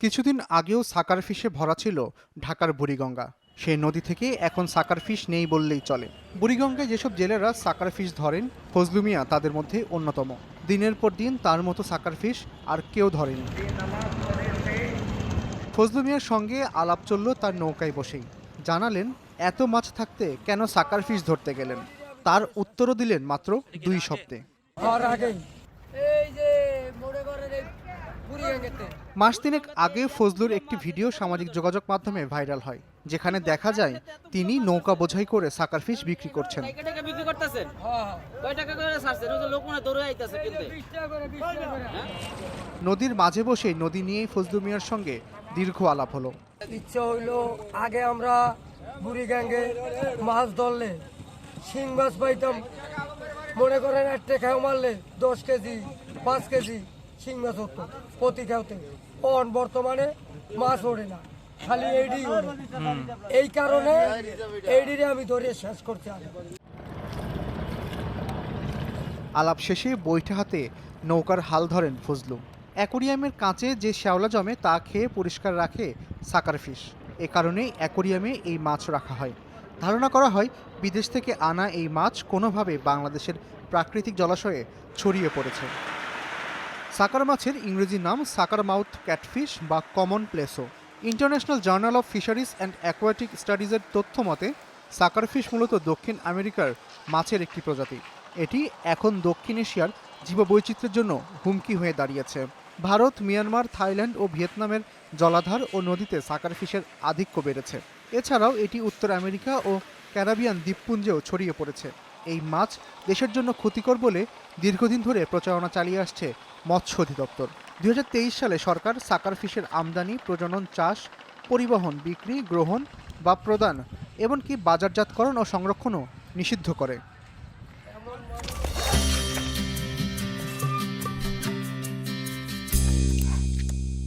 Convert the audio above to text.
কিছুদিন আগেও সাকার ফিশে ভরা ছিল ঢাকার বুড়িগঙ্গা। সেই নদী থেকে এখন সাকার ফিশ নেই বললেই চলে। বুড়িগঙ্গায় যেসব জেলেরা সাকার ফিশ ধরেন, ফজলু মিয়া তাদের মধ্যে অন্যতম। দিনের পর দিন তার মতো সাকার ফিশ আর কেউ ধরেনি। ফজলু মিয়ার সঙ্গে আলাপ চলল তার নৌকায় বসেই। জানালেন, এত মাছ থাকতে কেন সাকার ফিশ ধরতে গেলেন? তার উত্তরও দিলেন মাত্র দুই সপ্তাহে আর আগেই এই যে মনে করেন এই পুরী গেতে মাস তিনেক আগে ফজলুর একটি ভিডিও সামাজিক যোগাযোগ মাধ্যমে ভাইরাল হয় যেখানে দেখা যায় তিনি নৌকা বোঝাই করে সাকার ফিশ বিক্রি করছেন। হ্যাঁ নদীর মাঝে বসে নদী নিয়েই ফজলু মিয়ার সঙ্গে দীর্ঘ আলাপ হলো। ইচ্ছে হইল আগে আমরা বুড়ি গ্যাঙ্গে মাছ ধরলে শিং মাছ পাইতাম। মনে করেন একটা খেও মারলে দশ কেজি পাঁচ কেজি। শিং মাছ হতো প্রতি অন বর্তমানে মাছ ওঠে না, খালি এইডি এই কারণে এইডিরে আমি ধরে শেষ করতে আনি আলাপ শেষে বৈঠা হাতে নৌকার হাল ধরেন ফজলু। অ্যাকোরিয়ামের কাঁচে যে শ্যাওলা জমে তা খেয়ে পরিষ্কার রাখে সাকার ফিশ। এ কারণেই অ্যাকোরিয়ামে এই মাছ রাখা হয়। ধারণা করা হয়, বিদেশ থেকে আনা এই মাছ কোনোভাবে বাংলাদেশের প্রাকৃতিক জলাশয়ে ছড়িয়ে পড়েছে। সাকার মাছের ইংরেজি নাম সাকার মাউথ ক্যাটফিশ বা common pleco. International journal of fisheries and aquatic স্টাডিজের তথ্য মতে সাকার ফিশ মূলত দক্ষিণ আমেরিকার মাছের একটি প্রজাতি। এটি এখন দক্ষিণ এশিয়ার জীববৈচিত্র্যের জন্য হুমকি হয়ে দাঁড়িয়েছে। ভারত, মিয়ানমার, থাইল্যান্ড ও ভিয়েতনামের জলাধার ও নদীতে সাকার ফিশের আধিক্য বেড়েছে। এছাড়াও এটি উত্তর আমেরিকা ও ক্যারাবিয়ান দ্বীপপুঞ্জেও ছড়িয়ে পড়েছে। এই মাছ দেশের জন্য ক্ষতিকর বলে দীর্ঘদিন ধরে প্রচারণা চালিয়ে আসছে মৎস্য অধিদপ্তর। দু হাজার তেইশ সালে সরকার সাকার ফিশের আমদানি, প্রজনন, চাষ, পরিবহন, বিক্রি, গ্রহণ বা প্রদান, এমনকি বাজারজাতকরণ ও সংরক্ষণও নিষিদ্ধ করে।